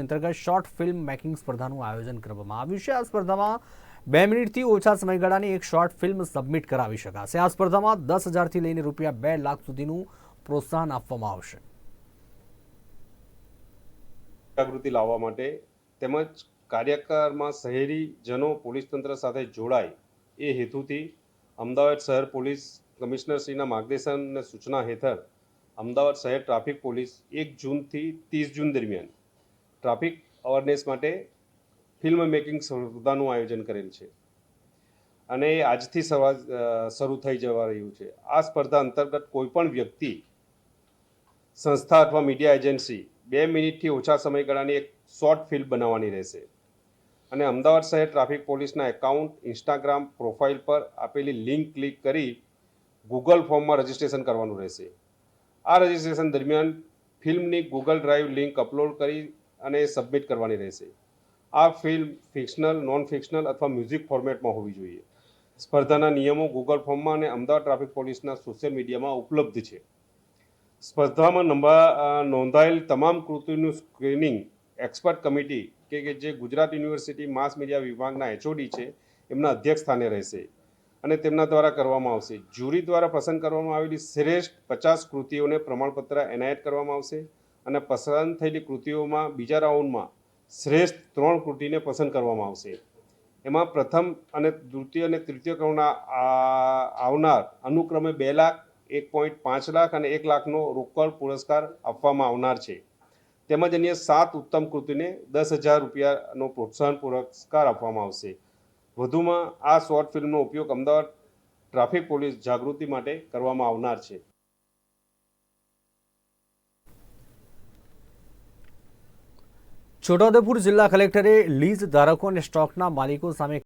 અંતર્ગત short film making સ્પર્ધાનું આયોજન કરવામાં આવ્યું છે. આ સ્પર્ધામાં બે મિનિટથી ઓછા સમયગાળાની એક શોર્ટ ફિલ્મ સબમિટ કરાવી શકાશે. આ સ્પર્ધામાં દસ હજારથી લઈને રૂપિયા બે લાખ સુધીનું પ્રોત્સાહન આપવામાં આવશે. જાગૃતિ લાવવા માટે તેમજ કાર્યકારમાં શહેરીજનો પોલીસ તંત્ર સાથે જોડાય એ હેતુથી અમદાવાદ શહેર પોલીસ કમિશનરશ્રીના માર્ગદર્શન અને સૂચના હેઠળ અમદાવાદ શહેર ટ્રાફિક પોલીસ એક જૂનથી ત્રીસ જૂન દરમિયાન ટ્રાફિક અવેરનેસ માટે ફિલ્મ મેકિંગ સ્પર્ધાનું આયોજન કરેલ છે. અને એ આજથી શરૂ થઈ જવા રહ્યું છે. આ સ્પર્ધા અંતર્ગત કોઈપણ વ્યક્તિ, સંસ્થા અથવા મીડિયા એજન્સી બે મિનિટથી ઓછા સમયગાળાની એક શોર્ટ ફિલ્મ બનાવવાની રહેશે. અને અમદાવાદ શહેર ટ્રાફિક પોલીસના એકાઉન્ટ, ઇન્સ્ટાગ્રામ પ્રોફાઇલ પર આપેલી લિંક ક્લિક કરી ગૂગલ ફોર્મમાં રજિસ્ટ્રેશન કરવાનું રહેશે. આ રજિસ્ટ્રેશન દરમિયાન ફિલ્મની ગૂગલ ડ્રાઈવ લિંક અપલોડ કરી અને સબમિટ કરવાની રહેશે. આ ફિલ્મ ફિક્શનલ નોન ફિક્શનલ અથવા મ્યુઝિક ફોર્મેટમાં હોવી જોઈએ. સ્પર્ધાના નિયમો ગૂગલ ફોર્મમાં અને અમદાવાદ ટ્રાફિક પોલીસના સોશિયલ મીડિયામાં ઉપલબ્ધ છે. સ્પર્ધામાં નંબા નોંધાયેલ તમામ કૃતિનું સ્ક્રીનિંગ એક્સપર્ટ કમિટી કે જે ગુજરાત યુનિવર્સિટી માસ મીડિયા વિભાગના એચઓડી છે, એમના અધ્યક્ષ સ્થાને રહેશે. અને તેમના દ્વારા કરવામાં આવશે. જ્યુરી દ્વારા પસંદ કરવામાં આવેલી શ્રેષ્ઠ પચાસ કૃતિઓને પ્રમાણપત્ર એનાયત કરવામાં આવશે. અને પસંદ થયેલી કૃતિઓમાં બીજા રાઉન્ડમાં શ્રેષ્ઠ ત્રણ કૃતિને પસંદ કરવામાં આવશે. એમાં પ્રથમ અને દ્વિતીય અને તૃતીય ક્રમના આવનાર અનુક્રમે બે લાખ, એક પોઈન્ટ પાંચ લાખ અને એક લાખનો રોકડ પુરસ્કાર આપવામાં આવનાર છે. તેમજ અન્ય સાત ઉત્તમ કૃતિને દસ હજાર રૂપિયાનો પ્રોત્સાહન પુરસ્કાર આપવામાં આવશે. વધુમાં આ શોર્ટ ફિલ્મનો ઉપયોગ અમદાવાદ ટ્રાફિક પોલીસ જાગૃતિ માટે કરવામાં આવનાર છે. છોટાઉદેપુર જિલ્લા કલેક્ટરે લીઝ ધારકો અને સ્ટોકના માલિકો સામે